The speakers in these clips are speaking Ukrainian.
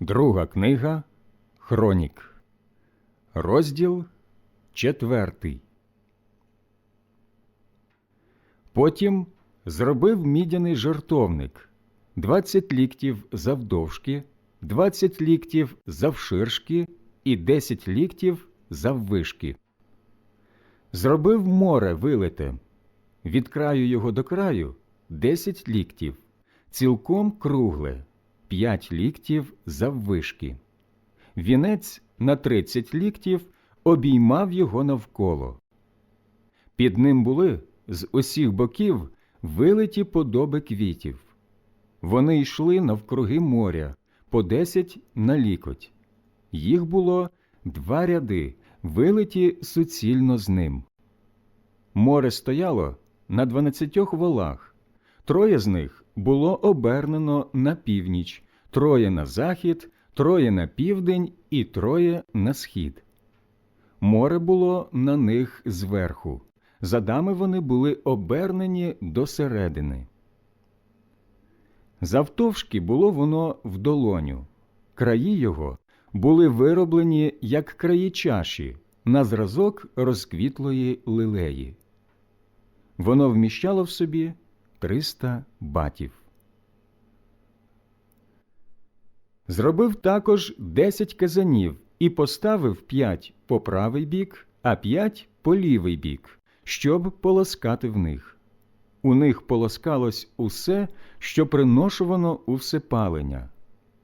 Друга книга Хронік, розділ четвертий. Потім зробив мідяний жертовник двадцять ліктів завдовжки, двадцять ліктів завширшки і десять ліктів заввишки. Зробив море вилите, від краю його до краю десять ліктів, цілком кругле, п'ять ліктів заввишки. Вінець на тридцять ліктів обіймав його навколо. Під ним були з усіх боків вилиті подоби квітів. Вони йшли навкруги моря по десять на лікоть. Їх було два ряди, вилиті суцільно з ним. Море стояло на дванадцятьох волах. Троє з них було обернено на північ, троє на захід, троє на південь і троє на схід. Море було на них зверху. Задами вони були обернені до середини. Завтовшки було воно в долоню. Краї його були вироблені як краї чаші на зразок розквітлої лилеї. Воно вміщало в собі триста батів. Зробив також десять казанів і поставив п'ять по правий бік, а п'ять по лівий бік, щоб полоскати в них. У них полоскалось усе, що приношувано у всепалення,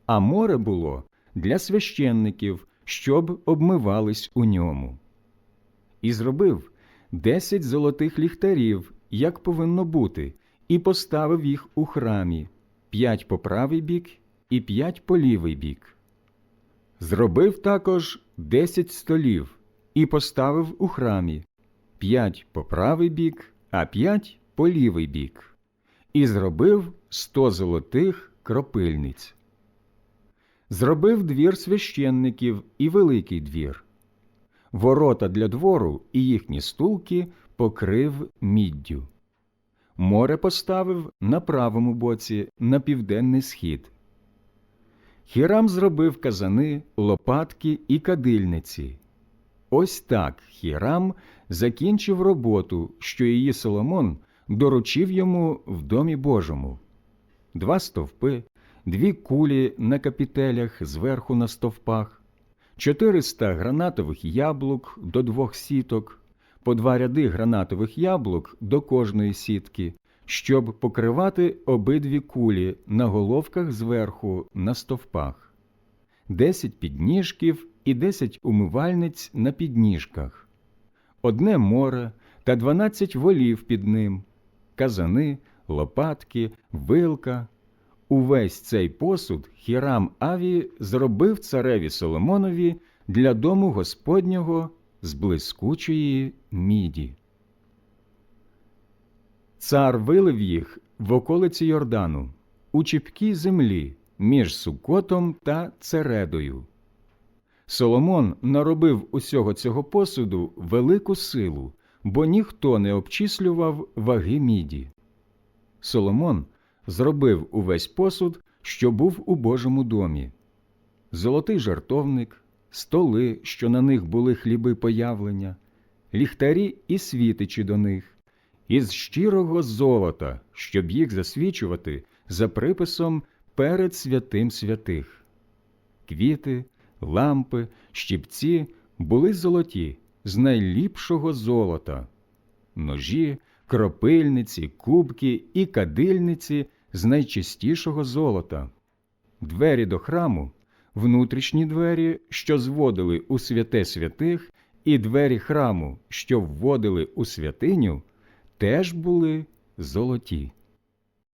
а море було для священників, щоб обмивались у ньому. І зробив десять золотих ліхтарів, як повинно бути, і поставив їх у храмі п'ять по правий бік і п'ять по лівий бік. Зробив також десять столів і поставив у храмі п'ять по правий бік, а п'ять по лівий бік, і зробив сто золотих кропильниць. Зробив двір священників і великий двір. Ворота для двору і їхні стулки покрив міддю. Море поставив на правому боці на південний схід. Хірам зробив казани, лопатки і кадильниці. Ось так Хірам закінчив роботу, що її Соломон доручив йому в домі Божому. Два стовпи, дві кулі на капітелях зверху на стовпах, чотириста гранатових яблук до двох сіток, по два ряди гранатових яблук до кожної сітки, щоб покривати обидві кулі на головках зверху на стовпах, десять підніжків і десять умивальниць на підніжках, одне море та дванадцять волів під ним, казани, лопатки, вилка. Увесь цей посуд Хірам Аві зробив цареві Соломонові для дому Господнього з блискучої міді. Цар вилив їх в околиці Йордану, у чіпкій землі між Сукотом та Цередою. Соломон наробив усього цього посуду велику силу, бо ніхто не обчислював ваги міді. Соломон зробив увесь посуд, що був у Божому домі золотий жартовник, столи, що на них були хліби появлення, ліхтарі і світичі до них, із щирого золота, щоб їх засвічувати за приписом перед святим святих. Квіти, лампи, щипці були золоті з найліпшого золота, ножі, кропильниці, кубки і кадильниці з найчистішого золота, двері до храму, внутрішні двері, що зводили у святе святих, і двері храму, що вводили у святиню, теж були золоті.